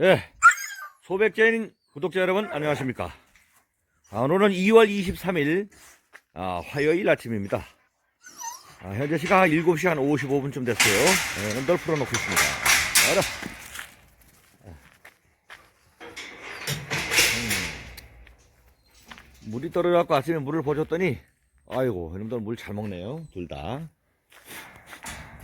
예, 소백제인 구독자 여러분 안녕하십니까? 아, 오늘은 2월 23일 아, 화요일 아침입니다. 아, 현재 시각 7시 한 55분쯤 됐어요. 예, 온돌 풀어놓고 있습니다. 알아. 음. 물이 떨어져갖고 아침에 물을 보셨더니 아이고 이놈들 물 잘 먹네요 둘 다.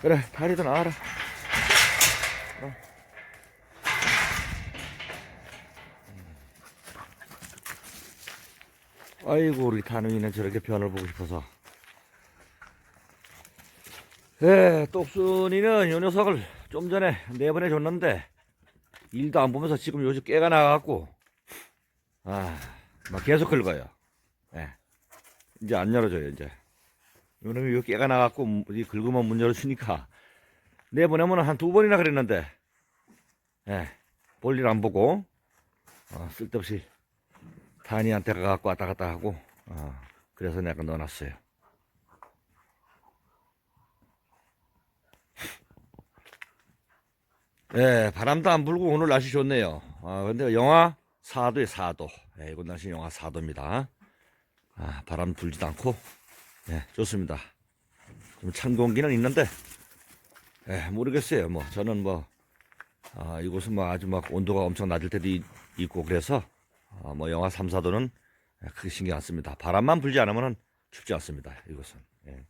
그래 다리도 나와라. 아이고 우리 타누이는 저렇게 변을 보고 싶어서. 예, 똑순이는 요 녀석을 좀 전에 내보내줬는데 일도 안 보면서 지금 요즘 깨가 나가갖고 아 막 계속 긁어요. 예. 이제 안 열어줘요 이제. 요놈이 요 깨가 나가갖고 문- 이 긁으면 문 열어주니까 내보내면 한 두 번이나 그랬는데 예, 볼일 안 보고 어, 쓸데없이 다니한테 가갖고 왔다 갔다 하고 어, 그래서 내가 넣어놨어요. 예, 바람도 안 불고 오늘 날씨 좋네요. 아, 근데 영하 4도에 4도. 예, 이곳 날씨 영하 4도입니다. 아, 바람 불지도 않고. 예, 좋습니다. 좀 찬 공기는 있는데 예, 모르겠어요. 뭐 저는 뭐 아, 이곳은 뭐 아주 막 온도가 엄청 낮을 때도 있- 있고 그래서 아, 뭐 영하 3, 4도는 크게 신경 안 씁니다. 바람만 불지 않으면 춥지 않습니다. 이곳은. 예.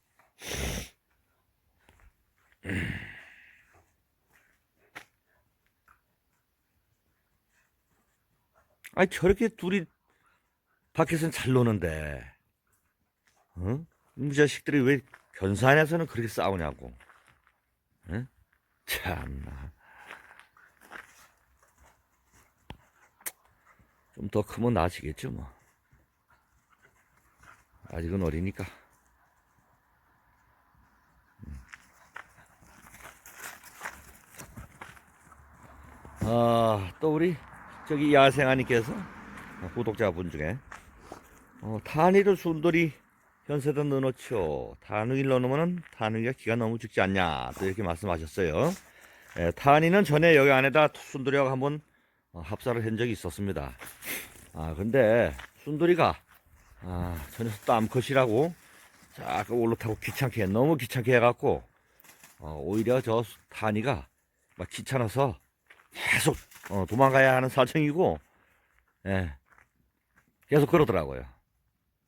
아니 저렇게 둘이 밖에서는 잘 노는데, 어? 이 자식들이 왜 견산에서는 그렇게 싸우냐고. 응? 참나. 좀 더 크면 나아지겠죠, 뭐. 아직은 어리니까. 음. 아, 또 우리, 저기 야생아님께서, 어, 구독자분 중에, 어, 탄이를 순돌이 현세도 넣어놓죠. 탄을 넣어놓으면 탄이가 기가 너무 죽지 않냐. 또 이렇게 말씀하셨어요. 예, 탄이는 전에 여기 안에다 순돌이하고 한번 어, 합사를 한 적이 있었습니다. 아, 근데 순돌이가 아, 또 암컷이라고 자꾸 올라타고 귀찮게 해. 너무 귀찮게 해갖고 어, 오히려 저 타니가 막 귀찮아서 계속 어, 도망가야 하는 사정이고 예, 계속 그러더라고요.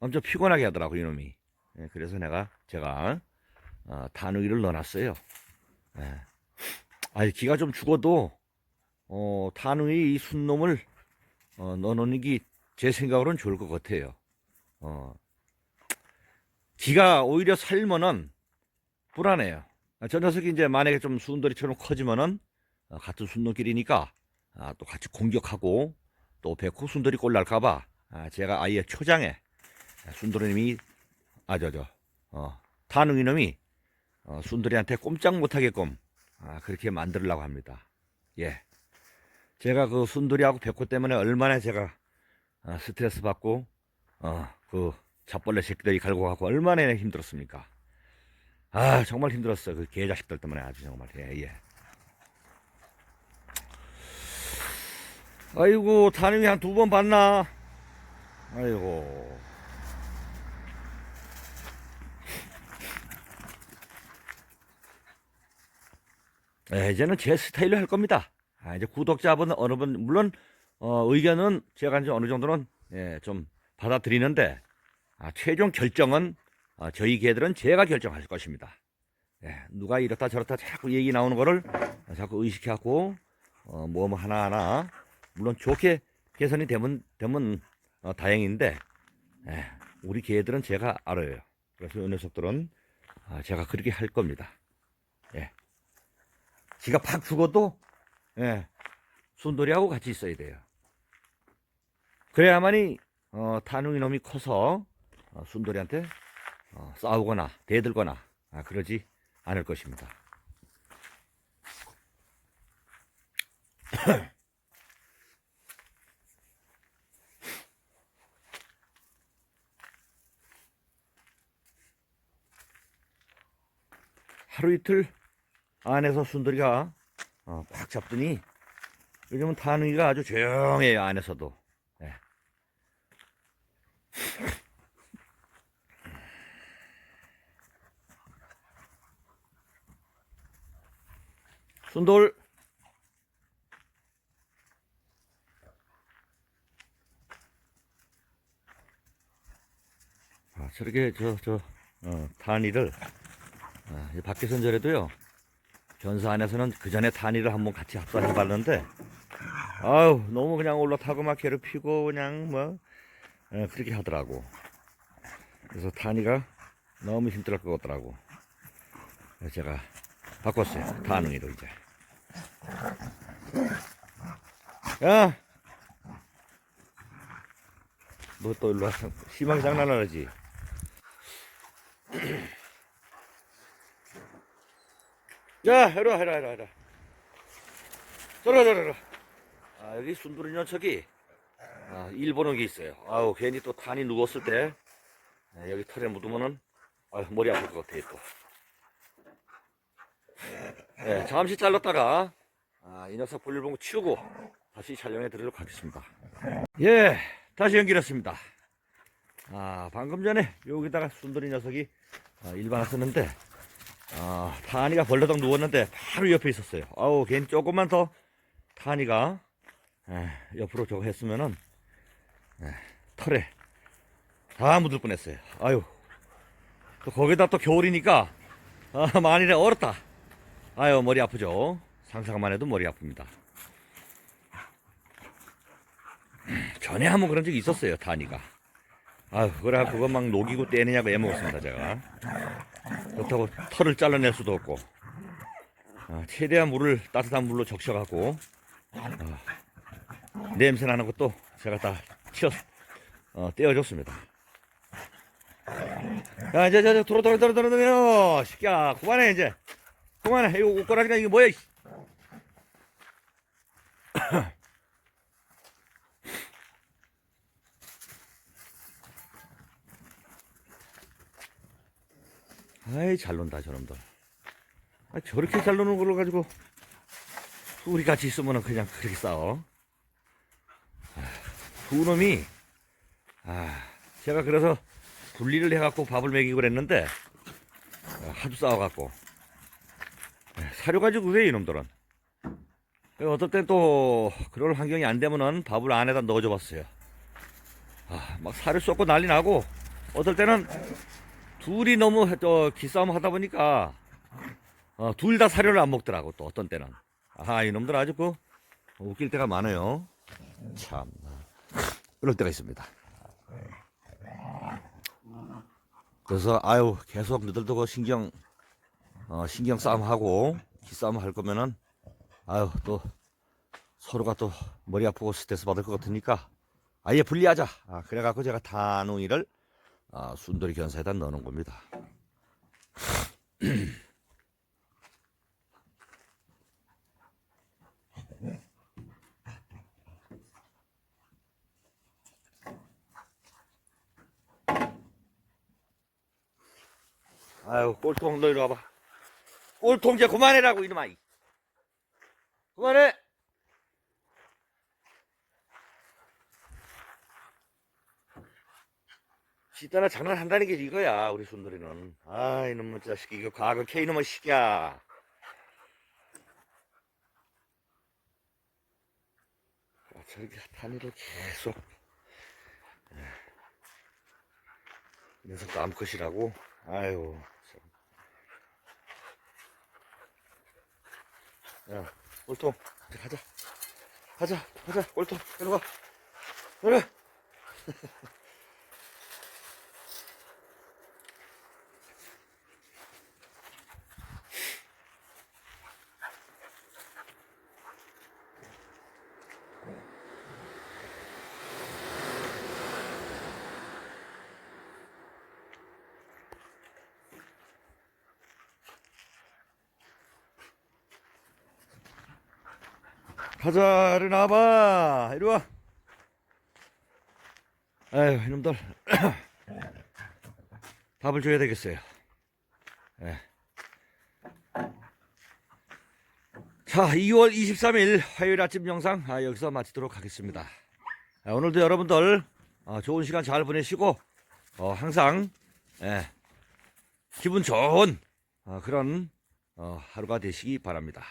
엄청 피곤하게 하더라고 이놈이. 예, 그래서 내가 제가 어, 타누기를 넣어놨어요. 예. 아니 기가 좀 죽어도 어, 타누이 이 순놈을 어, 넣어놓는 게 제 생각으로는 좋을 것 같아요. 어, 기가 오히려 살면은 불안해요. 아, 저 녀석이 이제 만약에 좀 순돌이처럼 커지면은 어, 같은 순놈끼리니까 아, 또 같이 공격하고 또 백호 순돌이 꼴 날까봐 아, 제가 아예 초장에 순돌이님이 아저저 어, 타누이 놈이 어, 순돌이한테 꼼짝 못하게끔 아, 그렇게 만들려고 합니다. 예. 제가 그 순돌이하고 백호 때문에 얼마나 제가 아, 스트레스 받고 어, 그 잡벌레 새끼들이 갈고 가고 얼마나 힘들었습니까? 아 정말 힘들었어 그 개자식들 때문에 아주 정말 예 예. 아이고 타님이 한 두 번 봤나? 아이고 예, 이제는 제 스타일로 할 겁니다. 아, 이제 구독자분 어느 분 물론 어, 의견은 제가 이제 어느 정도는 예, 좀 받아들이는데 아, 최종 결정은 어, 저희 개들은 제가 결정할 것입니다. 예, 누가 이렇다 저렇다 자꾸 얘기 나오는 거를 자꾸 의식하고 어, 뭐 하나하나 물론 좋게 개선이 되면 되면 어, 다행인데 예, 우리 개들은 제가 알아요. 그래서 이 녀석들은 아, 제가 그렇게 할 겁니다. 예. 지가 팍 죽어도 예, 순돌이하고 같이 있어야 돼요. 그래야만이 어, 타누이 놈이 커서 어, 순돌이한테 어, 싸우거나 대들거나 아, 그러지 않을 것입니다. 하루 이틀 안에서 순돌이가 어, 꽉 잡더니 요즘은 타는기가 아주 조용해요, 안에서도. 예. 순돌. 아, 저렇게 저, 저, 어, 탄이를, 아, 이 밖에선 저래도요, 견사 안에서는 그 전에 탄이를 한번 같이 합산해 봤는데, 아우, 너무 그냥 올라타고 막 괴롭히고, 그냥 뭐, 예, 그렇게 하더라고. 그래서 탄이가 너무 힘들 것 같더라고. 그래서 제가 바꿨어요. 탄웅이로 이제. 야! 너 또 일로 와. 심하게 장난하지? 야, 이리와, 이리와, 이리와, 이리와. 저러, 저러. 아, 여기 순두리 녀석이, 아, 일 보는 게 있어요. 아우, 괜히 또 탄이 누웠을 때, 아, 여기 털에 묻으면은, 아 머리 아플 것 같아, 또. 예, 잠시 잘랐다가, 아, 이 녀석 볼일 보고 치우고, 다시 촬영해 드리도록 하겠습니다. 예, 다시 연결했습니다. 아, 방금 전에 여기다가 순두리 녀석이 아, 일반 왔었는데, 아, 타니가 벌러덩 누웠는데 바로 옆에 있었어요. 아우, 괜히 조금만 더 타니가 에, 옆으로 저거 했으면은 에, 털에 다 묻을 뻔했어요. 아유, 또 거기다 또 겨울이니까 아, 많이 얼었다. 아유, 머리 아프죠? 상상만 해도 머리 아픕니다. 전에 한번 그런 적이 있었어요, 타니가. 아유, 그래, 그거 막 녹이고 떼내냐고 애먹었습니다, 제가. 그렇다고 털을 잘라낼 수도 없고. 아, 최대한 물을 따뜻한 물로 적셔갖고 아, 냄새 나는 것도 제가 다 치워 어, 떼어줬습니다. 야 이제 이제 도로 도로 도로 도로 도로 시끼야 그만해 이제. 그만해. 이거 옷가라니까 이게 뭐야 아이 잘 논다 저놈들 아, 저렇게 잘 노는 걸로 가지고 우리 같이 있으면 그냥 그렇게 싸워? 아, 두 놈이 아 제가 그래서 분리를 해갖고 밥을 먹이고 그랬는데 아, 하도 싸워갖고. 아, 사려가지고 그래 이놈들은? 그리고 어떨 땐 또 그럴 환경이 안 되면은 밥을 안에다 넣어줘 봤어요. 아, 막 살을 쏟고 난리 나고 어떨 때는 둘이 너무 저 기싸움 하다 보니까 어, 둘 다 사료를 안 먹더라고 또 어떤 때는. 아 이놈들 아주 그 웃길 때가 많아요. 참. 그럴 때가 있습니다. 그래서 아유 계속 너들도 그 신경 어, 신경 싸움 하고 기싸움 할 거면은 아유 또 서로가 또 머리 아프고 스트레스 받을 것 같으니까 아예 분리하자. 아, 그래갖고 제가 단웅이를 아, 순돌이 견사에다 넣는 겁니다. 아유, 꼴통 너 이리 와봐. 꼴통 이제 그만해라고 이놈아. 이. 그만해. 시따나 장난한다는 게 이거야 우리 순돌이는. 아 이놈의 자식 이거 과거 K 이놈의 시기야. 아, 저렇게 탄이를 계속. 예. 이 녀석도 암컷이라고? 아유 참. 야 꼴통. 가자. 가자 가자 꼴통. 와. 그래 가자, 이리 나와봐. 이리 와. 아유, 이놈들. 밥을 줘야 되겠어요. 예. 자, 2월 23일 화요일 아침 영상 아, 여기서 마치도록 하겠습니다. 아, 오늘도 여러분들 어, 좋은 시간 잘 보내시고 어, 항상 예, 기분 좋은 어, 그런 어, 하루가 되시기 바랍니다.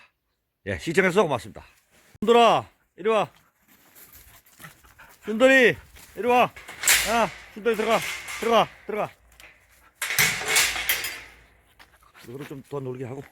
예, 시청해주셔서 고맙습니다. 순돌아, 이리 와. 순돌이, 이리 와. 야, 순돌이 들어가, 들어가, 들어가. 이거를 좀 더 놀게 하고.